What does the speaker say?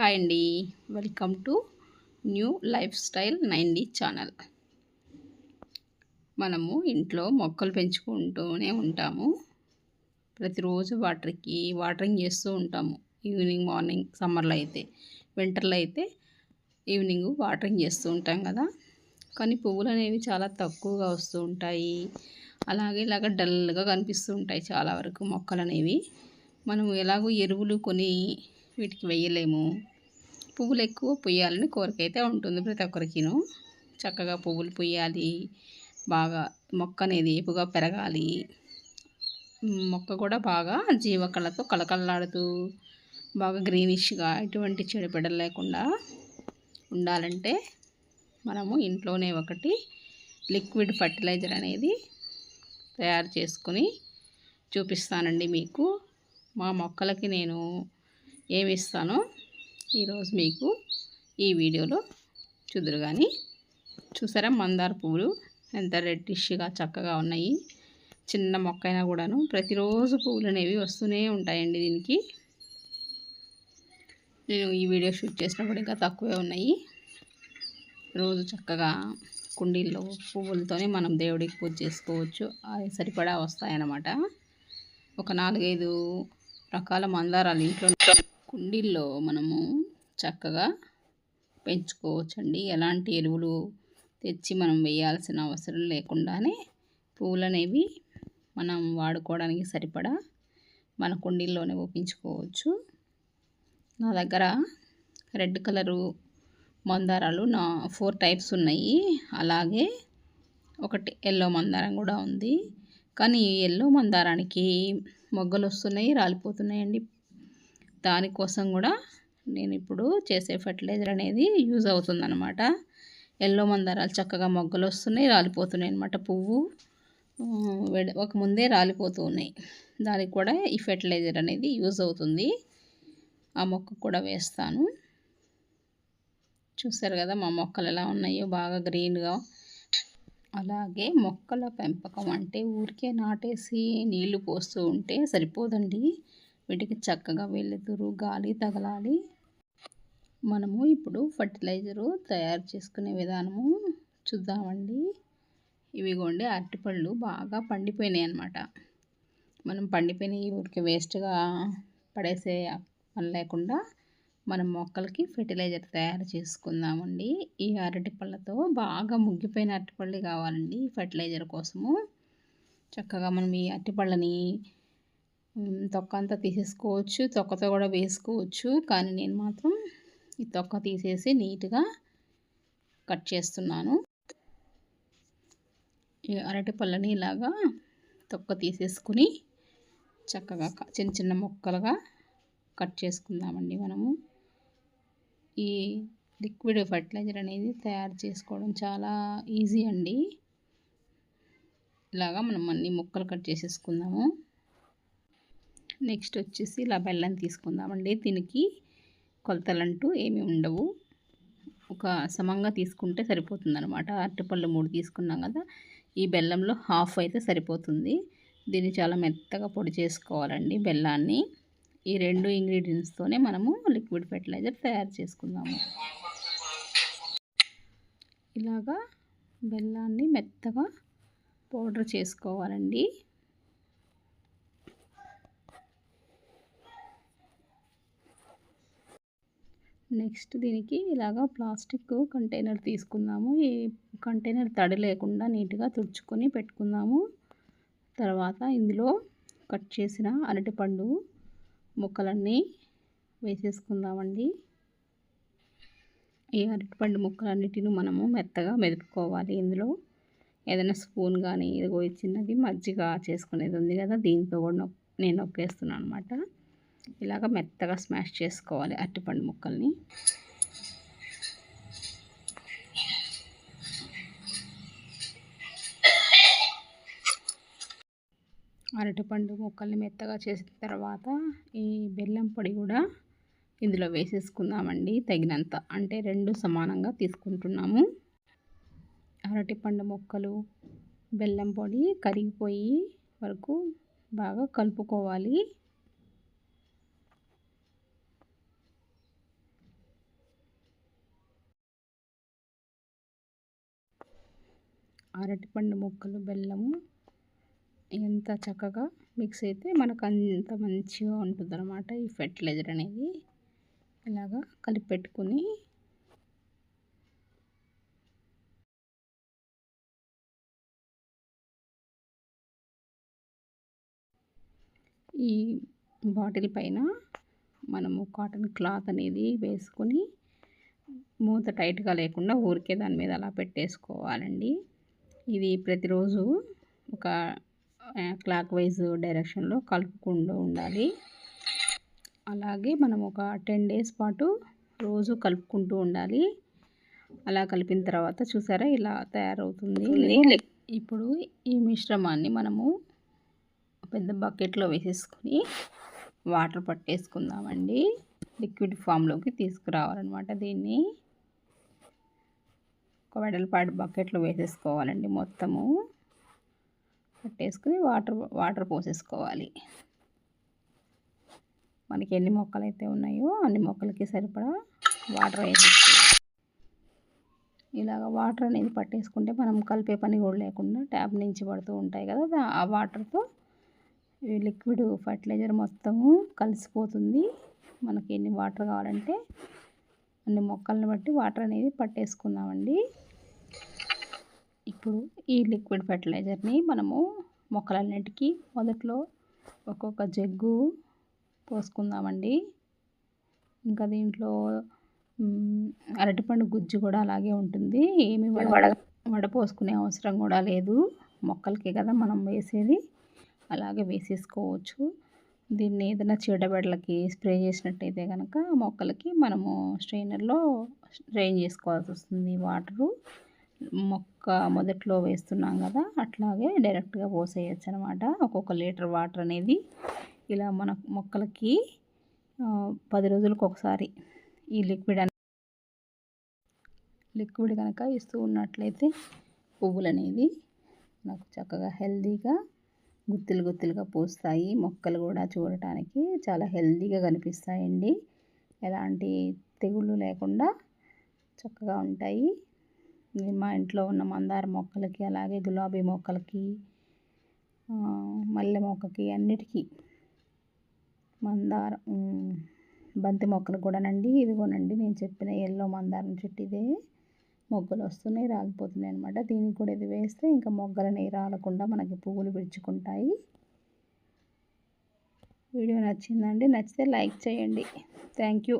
Hi అండి. Welcome to new life style ninety channel. మనము ఇంట్లో మొక్కలు పెంచుకుంటూనే ఉంటాము. ప్రతిరోజు వాటర్కి వాటరింగ్ చేస్తూ ఉంటాము. ఈవినింగ్ మార్నింగ్ సమ్మర్లో అయితే వింటర్లో అయితే ఈవినింగ్ వాటరింగ్ చేస్తూ ఉంటాం కదా. కానీ పువ్వులు అనేవి చాలా తక్కువగా వస్తూ ఉంటాయి. అలాగే ఇలాగ డల్గా కనిపిస్తూ ఉంటాయి చాలా వరకు మొక్కలు అనేవి. మనము ఎలాగో ఎరువులు కొని వీటికి వేయలేము. పువ్వులు ఎక్కువ పొయ్యాలని కోరిక అయితే ఉంటుంది ప్రతి ఒక్కరికిను. చక్కగా పువ్వులు పొయ్యాలి బాగా మొక్క అనేది ఏపుగా పెరగాలి. మొక్క కూడా బాగా జీవకళతో కళకళలాడుతూ బాగా గ్రీనిష్గా ఎటువంటి చెడుపెడలు లేకుండా ఉండాలంటే మనము ఇంట్లోనే ఒకటి లిక్విడ్ ఫర్టిలైజర్ అనేది తయారు చేసుకొని చూపిస్తానండి మీకు. మా మొక్కలకి నేను ఏమి ఇస్తానో ఈరోజు మీకు ఈ వీడియోలో చూదురు కానీ చూసారా మందార పువ్వులు ఎంత రెడ్డిష్గా చక్కగా ఉన్నాయి. చిన్న మొక్క అయినా కూడాను ప్రతిరోజు పువ్వులు అనేవి వస్తూనే ఉంటాయండి దీనికి. నేను ఈ వీడియో షూట్ చేసినప్పుడు ఇంకా తక్కువే ఉన్నాయి. రోజు చక్కగా కుండీల్లో పువ్వులతోనే మనం దేవుడికి పూజ చేసుకోవచ్చు. అవి సరిపడా వస్తాయన్నమాట. ఒక నాలుగైదు రకాల మందారాలు ఇంట్లో కుండీల్లో మనము చక్కగా పెంచుకోవచ్చండి. ఎలాంటి ఎరువులు తెచ్చి మనం వేయాల్సిన అవసరం లేకుండానే పువ్వులు అనేవి మనం వాడుకోవడానికి సరిపడా మన కుండీల్లోనే ఒప్పించుకోవచ్చు. నా దగ్గర రెడ్ కలరు మందారాలు నా ఫోర్ టైప్స్ ఉన్నాయి. అలాగే ఒకటి ఎల్లో మందారం కూడా ఉంది. కానీ ఎల్లో మందారానికి మొగ్గలు వస్తున్నాయి రాలిపోతున్నాయండి. దానికోసం కూడా నేను ఇప్పుడు చేసే ఫర్టిలైజర్ అనేది యూజ్ అవుతుందన్నమాట. ఎల్లో మందారాలు చక్కగా మొగ్గలు వస్తున్నాయి రాలిపోతున్నాయి అనమాట పువ్వు ఒక ముందే రాలిపోతూ ఉన్నాయి. దానికి కూడా ఈ ఫెర్టిలైజర్ అనేది యూజ్ అవుతుంది. ఆ మొక్క కూడా వేస్తాను. చూసారు కదా మా మొక్కలు ఎలా ఉన్నాయో బాగా గ్రీన్గా అలాగే మొక్కల పెంపకం అంటే ఊరికే నాటేసి నీళ్ళు పోస్తూ ఉంటే సరిపోదండి. వీటికి చక్కగా వెలుతురు గాలి తగలాలి. మనము ఇప్పుడు ఫర్టిలైజరు తయారు చేసుకునే విధానము చూద్దామండి. ఇవిగోండి అరటిపళ్ళు బాగా పండిపోయినాయి అనమాట మనం పండిపోయినాయి ఊరికి వేస్ట్గా పడేసే పని లేకుండా మనం మొక్కలకి ఫెర్టిలైజర్ తయారు చేసుకుందామండి. ఈ అరటిపళ్ళతో బాగా ముగ్గిపోయిన అరటిపళ్ళు కావాలండి ఫర్టిలైజర్ కోసము. చక్కగా మనం ఈ అరటిపళ్ళని తొక్క అంతా తీసేసుకోవచ్చు. తొక్కతో కూడా వేసుకోవచ్చు. కానీ నేను మాత్రం ఈ తొక్క తీసేసి నీట్గా కట్ చేస్తున్నాను. ఈ అరటి పళ్ళని ఇలాగా తొక్క తీసేసుకుని చక్కగా చిన్న చిన్న ముక్కలుగా కట్ చేసుకుందామండి మనము. ఈ లిక్విడ్ ఫర్టిలైజర్ అనేది తయారు చేసుకోవడం చాలా ఈజీ అండి. ఇలాగా మనం అన్ని ముక్కలు కట్ చేసేసుకుందాము. నెక్స్ట్ వచ్చేసి ఇలా బెల్లం తీసుకుందామండి. దీనికి కొలతలంటూ ఏమీ ఉండవు. ఒక సమంగా తీసుకుంటే సరిపోతుంది అనమాట అరటిపళ్ళు మూడు తీసుకున్నాం కదా. ఈ బెల్లంలో హాఫ్ అయితే సరిపోతుంది. దీన్ని చాలా మెత్తగా పొడి చేసుకోవాలండి బెల్లాన్ని. ఈ రెండు ఇంగ్రీడియంట్స్తోనే మనము లిక్విడ్ ఫెర్టిలైజర్ తయారు చేసుకుందాము. ఇలాగా బెల్లాన్ని మెత్తగా పౌడర్ చేసుకోవాలండి. నెక్స్ట్ దీనికి ఇలాగా ప్లాస్టిక్ కంటైనర్ తీసుకుందాము. ఈ కంటైనర్ తడి లేకుండా నీట్గా తుడుచుకొని పెట్టుకుందాము. తర్వాత ఇందులో కట్ చేసిన అరటిపండు ముక్కలన్నీ వేసేసుకుందామండి. ఈ అరటిపండు ముక్కలన్నిటిని మనము మెత్తగా మెదుపుకోవాలి ఇందులో. ఏదైనా స్పూన్ కానీ ఇదిగో చిన్నది మజ్జిగ చేసుకునేది ఉంది కదా దీంతో కూడా నేను నొక్కేస్తున్నాను అనమాట ఇలాగ మెత్తగా స్మాష్ చేసుకోవాలి అరటిపండు ముక్కల్ని. అరటిపండు ముక్కల్ని మెత్తగా చేసిన తర్వాత ఈ బెల్లం పొడి కూడా ఇందులో వేసేసుకుందామండి తగినంత. అంటే రెండు సమానంగా తీసుకుంటున్నాము. అరటిపండు ముక్కలు బెల్లం పొడి కరిగిపోయి వరకు బాగా కలుపుకోవాలి. అరటిపండు ముక్కలు బెల్లము ఎంత చక్కగా మిక్స్ అయితే మనకు అంత మంచిగా ఉంటుంది అనమాట ఈ ఫెర్టిలైజర్ అనేది. ఇలాగా కలిపి పెట్టుకుని ఈ బాటిల్ పైన మనము కాటన్ క్లాత్ అనేది వేసుకొని మూత టైట్గా లేకుండా ఊరికే దాని మీద అలా పెట్టేసుకోవాలండి. ఇది ప్రతిరోజు ఒక క్లాక్ వైజ్ డైరెక్షన్లో కలుపుకుంటూ ఉండాలి. అలాగే మనం ఒక టెన్ డేస్ పాటు రోజు కలుపుకుంటూ ఉండాలి. అలా కలిపిన తర్వాత చూసారా ఇలా తయారవుతుంది. ఇప్పుడు ఈ మిశ్రమాన్ని మనము పెద్ద బకెట్లో వేసేసుకొని వాటర్ పట్టేసుకుందామండి. లిక్విడ్ ఫామ్లోకి తీసుకురావాలన్నమాట దీన్ని. ఒక వెడల్పాటి బకెట్లో వేసేసుకోవాలండి మొత్తము. పట్టేసుకుని వాటర్ వాటర్ పోసేసుకోవాలి. మనకి ఎన్ని మొక్కలు అయితే ఉన్నాయో అన్ని మొక్కలకి సరిపడా వాటర్ వేసేసుకోవాలి. ఇలాగ వాటర్ అనేది పట్టేసుకుంటే మనం కలిపే పని కూడా లేకుండా ట్యాప్ నుంచి పడుతూ ఉంటాయి కదా ఆ వాటర్తో ఈ లిక్విడ్ ఫర్టిలైజర్ మొత్తము కలిసిపోతుంది. మనకి ఎన్ని వాటర్ కావాలంటే అన్ని మొక్కలను బట్టి వాటర్ అనేది పట్టేసుకుందామండి. ఇప్పుడు ఈ లిక్విడ్ ఫర్టిలైజర్ని మనము మొక్కలన్నిటికీ మొదట్లో ఒక్కొక్క జగ్గు పోసుకుందామండి. ఇంకా దీంట్లో అరటిపండు గుజ్జు కూడా అలాగే ఉంటుంది. ఏమి వడ వడపోసుకునే అవసరం కూడా లేదు. మొక్కలకి కదా మనం వేసేది. అలాగే వేసేసుకోవచ్చు. దీన్ని ఏదైనా చీడబెడలకి స్ప్రే చేసినట్టయితే కనుక మొక్కలకి మనము స్ట్రైనర్లో స్ట్రెయిన్ చేసుకోవాల్సి వస్తుంది. వాటరు మొక్క మొదట్లో వేస్తున్నాం కదా అట్లాగే డైరెక్ట్గా పోసేయచ్చు అనమాట ఒక్కొక్క లీటర్ వాటర్ అనేది ఇలా మన మొక్కలకి పది రోజులకు ఒకసారి ఈ లిక్విడ్ లిక్విడ్ కనుక ఇస్తూ ఉన్నట్లయితే పువ్వులు అనేది నాకు చక్కగా హెల్దీగా గుత్తులు గుత్తులుగా పూస్తాయి. మొక్కలు కూడా చూడటానికి చాలా హెల్దీగా కనిపిస్తాయండి. ఎలాంటి తెగుళ్ళు లేకుండా చక్కగా ఉంటాయి. మా ఇంట్లో ఉన్న మందార మొక్కలకి అలాగే గులాబీ మొక్కలకి మల్లె మొక్కకి అన్నిటికీ మందారం బంతి మొక్కలు కూడానండి. ఇదిగోనండి నేను చెప్పిన ఎల్లో మందారం చెట్టు ఇదే మొగ్గలు వస్తున్నాయి రాలిపోతున్నాయి అనమాట దీనికి కూడా ఇది వేస్తే ఇంకా మొగ్గలని రాలకుండా మనకి పువ్వులు విడుచుకుంటాయి వీడియో నచ్చిందండి నచ్చితే లైక్ చేయండి. Thank you.